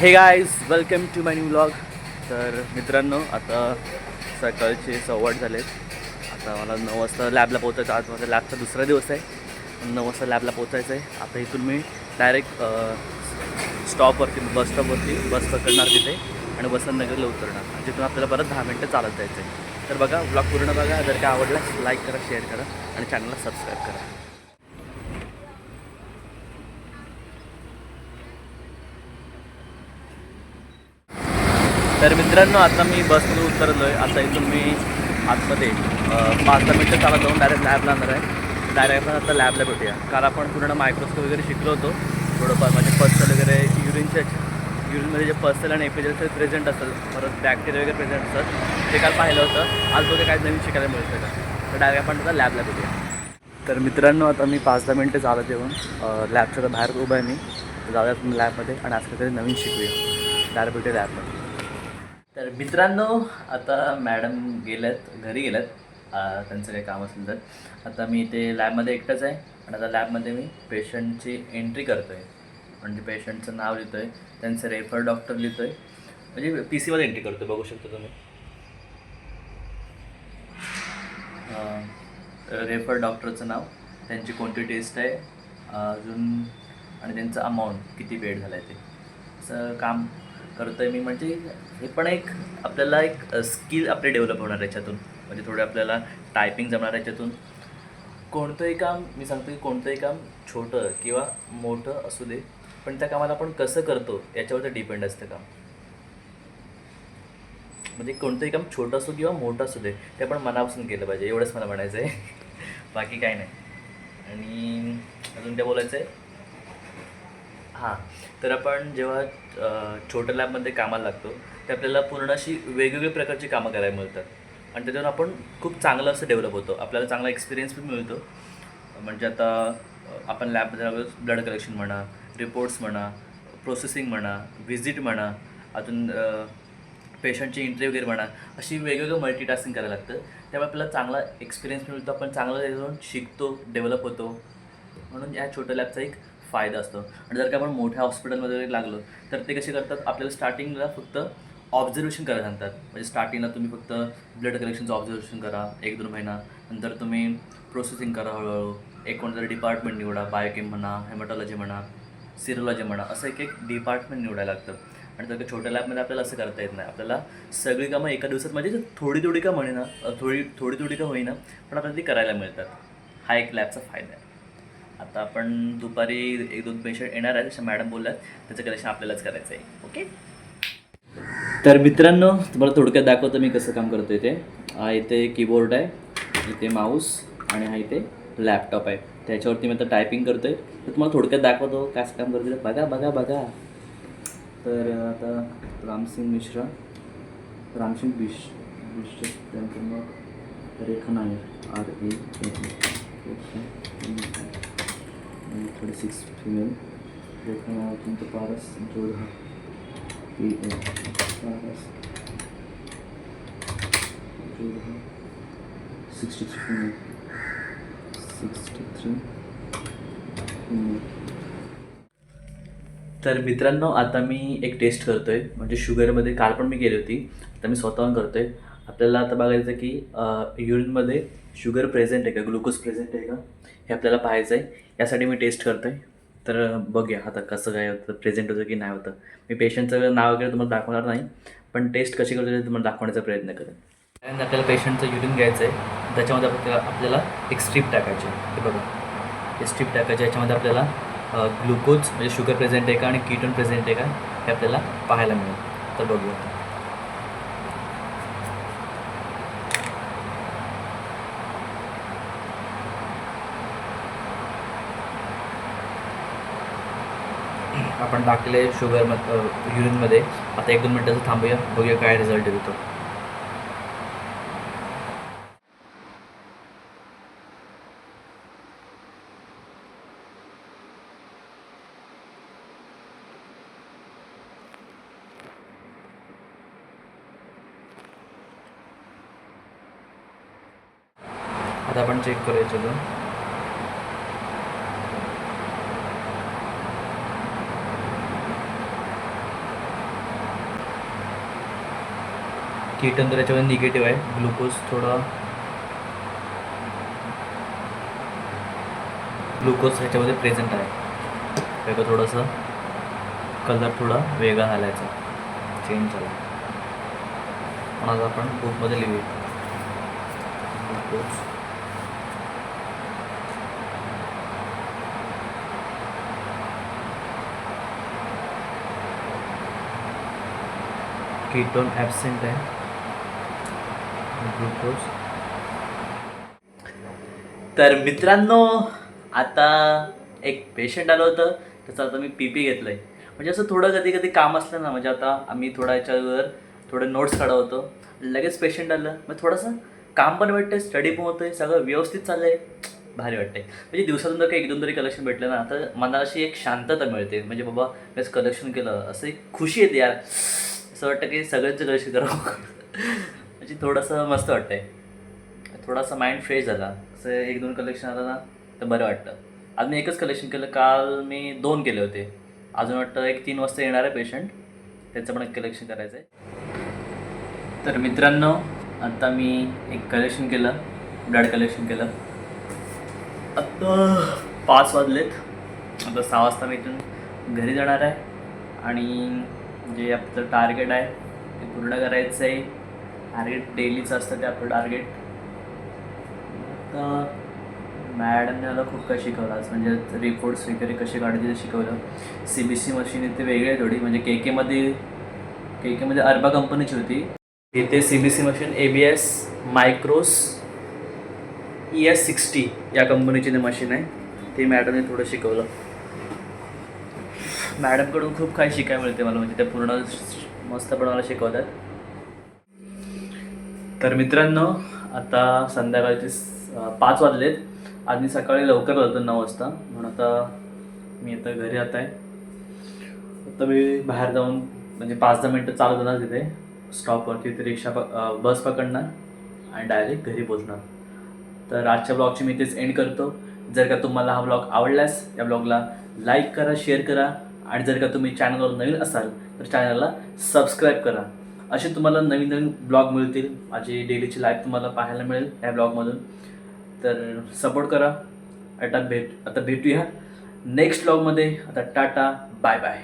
Hey guys welcome to my new blog तर मित्रांनो आता सकाळचे सव्वाट झालेत. आता मला नऊ वाजता लॅबला पोचायचं आज माझा लॅबचा दुसरा दिवस आहे. नऊ वाजता लॅबला पोचायचं आहे. आता इथून मी डायरेक्ट स्टॉपवरती बस स्टॉपवरती बस पकडणार तिथे आणि वसंतनगरला उतरणार. आणि तिथून आपल्याला परत दहा मिनटं चालत जायचं आहे तर बघा ब्लॉग पूर्ण बघा. जर काय आवडला लाईक करा शेअर करा आणि चॅनलला सबस्क्राईब करा. तर मित्रांनो आता मी बसमध्ये उतरलो आहे आता इथून मी आतमध्ये पाच दहा मिनटं चालत जाऊन डायरेक्ट लॅबला आणणार आहे. डायरेक्ट आपण आता लॅबला भेटूया. काल आपण पूर्ण मायक्रोस्कोप वगैरे शिकलो होतो. थोडंफार म्हणजे पर्सल वगैरे युरिनचे युरिनमध्ये जे पर्सल आणि एपिजल्स प्रेझेंट असतात. परत बॅक्टेरिया वगैरे प्रेझेंट असतात. ते काल पाहिलं होतं. आज बघा काय नवीन शिकायला मिळतं का. तर डायरेक्ट आपण आता लॅबला भेटूया. तर मित्रांनो आता मी पाच दहा मिनटं चालत येऊन लॅबच्या बाहेर उभं आहे मी. जाऊया लॅबमध्ये आणि आज काहीतरी नवीन शिकूया. डायरेक्ट भेटूया लॅबमध्ये तर मित्रांनो आता मॅडम गेल्यात घरी गेल्यात त्यांचं काही काम असेल तर. आता मी ते लॅबमध्ये एकटाच आहे. आणि आता लॅबमध्ये मी पेशंटची एंट्री करतो आहे म्हणजे पेशंटचं नाव लिहितो आहे त्यांचं रेफर डॉक्टर लिहितो आहे म्हणजे पी सीमध्ये एंट्री करतो बघू शकता तुम्ही. रेफर डॉक्टरचं नाव. त्यांची कोणती टेस्ट आहे? अजून आणि त्यांचं अमाऊंट किती वेळ झाला आहे ते. असं काम करतो आहे मी म्हणजे हे पण एक आपल्याला एक स्किल आपले डेव्हलप होणार याच्यातून. म्हणजे थोडे आपल्याला टायपिंग जमणार याच्यातून. कोणतंही काम मी सांगतो की कोणतंही काम छोटं किंवा मोठं असू दे पण त्या कामाला आपण कसं करतो याच्यावर डिपेंड असतं काम. म्हणजे कोणतंही काम छोटं असो किंवा मोठं असू दे ते आपण मनापासून केलं पाहिजे. एवढंच मला म्हणायचं आहे बाकी काय नाही. आणि अजून काय बोलायचं आहे हां. तर आपण जेव्हा छोट्या लॅबमध्ये कामाला लागतो ते आपल्याला पूर्ण अशी वेगवेगळ्या प्रकारची कामं करायला मिळतात. आणि त्याच्यावर आपण खूप चांगलं असं डेव्हलप होतो. आपल्याला चांगला एक्सपिरियन्स पण मिळतो. म्हणजे आता आपण लॅबमध्ये ब्लड कलेक्शन म्हणा रिपोर्ट्स म्हणा प्रोसेसिंग म्हणा व्हिजिट म्हणा अजून पेशंटची इंटरव्ह्यू वगैरे म्हणा अशी वेगवेगळं मल्टीटास्किंग करायला लागतं. त्यामुळे आपल्याला चांगला एक्सपिरियन्स मिळतो. आपण चांगलं शिकतो डेव्हलप होतो. म्हणून या छोट्या लॅबचा एक फायदा असतो. आणि जर का आपण मोठ्या हॉस्पिटलमध्ये वगैरे लागलो तर ते कसे करतात? आपल्याला स्टार्टिंगला फक्त ऑब्झर्वेशन करायला सांगतात. म्हणजे स्टार्टिंगला तुम्ही फक्त ब्लड कलेक्शनचं ऑब्झर्वेशन करा एक दोन महिना. नंतर तुम्ही प्रोसेसिंग करा हळूहळू. एक कोणतरी डिपार्टमेंट निवडा बायोकेम म्हणा हेमॅटॉलॉजी म्हणा सिरोलॉजी म्हणा असं एक एक डिपार्टमेंट निवडायला लागतं. आणि तर छोट्या लॅबमध्ये आपल्याला असं करता येत नाही आपल्याला सगळी कामं एका दिवसात म्हणजे थोडी थोडी का म्हणेना थोडी थोडी थोडी का होईना पण आपल्याला ती करायला मिळतात. हा एक लॅबचा फायदा आहे. आता आपण दुपारी एक दोन पेशंट येणार आहे जसं मॅडम बोललात त्याचं कलेक्शन आपल्यालाच करायचं आहे. ओके तर मित्रांनो तुम्हाला थोडक्यात दाखवतो मी कसं काम करतो इथे हा इथे कीबोर्ड आहे इथे माऊस आणि हा इथे लॅपटॉप आहे. त्याच्यावरती मी आता टायपिंग करतो आहे तर तुम्हाला थोडक्यात दाखवतो काय काम करतो बघा बघा बघा. तर आता रामसिंग मिश्रा रामसिंग बिश बिश त्यांचं मग रेखा नाही R A thirty six female Rekha Nair तुमचं Paras Jodha P A Paras Jodha sixty three female sixty three female तर मित्रांनो आता मी एक टेस्ट करतो आहे म्हणजे शुगरमध्ये काल पण मी केली होती. आता मी स्वतःहून करतो आहे आपल्याला आता बघायचं की युरिनमध्ये शुगर प्रेझेंट आहे का? ग्लुकोज प्रेझेंट आहे का? हे आपल्याला पाहायचं आहे. यासाठी मी टेस्ट करतो आहे तर बघूया आता कसं काय होतं प्रेझेंट होतं की नाही होतं. मी पेशंटचं नाव वगैरे तुम्हाला दाखवणार नाही पण टेस्ट कशी करतो ते तुम्हाला दाखवण्याचा प्रयत्न करेन. त्यानंतर आपल्याला पेशंटचं युरिन घ्यायचं आहे त्याच्यामध्ये आपल्याला आपल्याला एक स्ट्रीप टाकायची आहे. हे बघा. हे स्ट्रीप टाकायची याच्यामध्ये आपल्याला ग्लुकोज म्हणजे शुगर प्रेझेंट आहे का आणि कीटोन प्रेझेंट आहे का हे आपल्याला पाहायला मिळेल. तर बघूया. आपण टाकले शुगर युरिनमध्ये आता एक दोन मिनटाचं थांबूया. बघूया काय रिझल्ट येतो आता आपण चेक करूया कीटन तर याच्यामध्ये निगेटिव्ह आहे. ग्लुकोज थोडा. ग्लुकोज ह्याच्यामध्ये प्रेझेंट आहे. त्याचा थोडंसं. कलर थोडा वेगळा घालायचा चेंज झाला. पण आज आपण बुकमध्ये लिहूया. ग्लुकोज कीटोन ॲबसेंट आहे. तर मित्रांनो आता एक पेशंट आलं होतं. त्याचं आता मी पी पी घेतलं आहे म्हणजे असं थोडं कधी कधी काम असलं ना म्हणजे आता आम्ही थोडा याच्यावर थोडं नोट्स काढत होतो. लगेच पेशंट आलं. मग थोडंसं काम पण वाटतंय स्टडी पण होतंय सगळं व्यवस्थित चाललं आहे भारी वाटतंय. म्हणजे दिवसातून जर काही एक दोन तरी कलेक्शन भेटलं ना तर मनाला अशी एक शांतता मिळते. म्हणजे बाबा बेस्ट कलेक्शन केलं. असं एक खुशी येते यार. असं वाटतं की सगळ्यांचं कलेक्शन करावं. म्हणजे थोडंसं मस्त वाटतंय. थोडासा माइंड फ्रेश झाला. असं एक दोन कलेक्शन आलं ना तर बरं वाटतं. आज मी एकच कलेक्शन केलं. काल मी दोन केले होते. अजून वाटतं एक तीन वाजता येणार आहे पेशंट त्याचं पण एक कलेक्शन करायचं आहे तर मित्रांनो आता मी एक कलेक्शन केलं. ब्लड कलेक्शन केलं. आत्ता पाच वाजलेत. आता सहा वाजता मी इथून घरी जाणार आहे. आणि जे आपलं टार्गेट आहे ते पूर्ण करायचं आहे टार्गेट डेलीचं असतं ते आपलं टार्गेट आता मॅडमने मला खूप काही शिकवलं आज. म्हणजे रिपोर्ट्स वगैरे कसे काढायचे ते शिकवलं. सी बी सी मशीन इथे वेगळी आहे थोडी. म्हणजे के केमध्ये के केमध्ये अर्बा कंपनीची होती. इथे C B C machine A B S micros E S sixty या कंपनीची ते मशीन आहे. ते मॅडमने थोडं शिकवलं. मॅडमकडून खूप काही शिकायला मिळते मला. म्हणजे ते पूर्ण मस्तपणे मला शिकवतात. तर मित्रांनो आता संध्याकाळचे पाच वाजलेत. आज मी सकाळी लवकर होतो नऊ वाजता. म्हणून आता मी आता घरी आत आहे. आता मी बाहेर जाऊन म्हणजे पाच दहा मिनटं चालत जाणार तिथे. स्टॉपवरती तिथे रिक्षा पक बस पकडणार आणि डायरेक्ट घरी पोचणार तर आजच्या ब्लॉगची मी इथेच एंड करतो. जर का तुम्हाला हा ब्लॉग आवडल्यास या ब्लॉगला लाईक करा शेअर करा. आणि जर का तुम्ही चॅनलवर नवीन असाल तर चॅनलला सबस्क्राईब करा. असे तुम्हाला नवीन नवीन ब्लॉग मिळतील. माझी डेलीची लाईफ तुम्हाला पाहायला मिळेल या ब्लॉगमधून तर सपोर्ट करा. आता भेट आता भेटूया. नेक्स्ट ब्लॉगमध्ये आता टाटा बाय बाय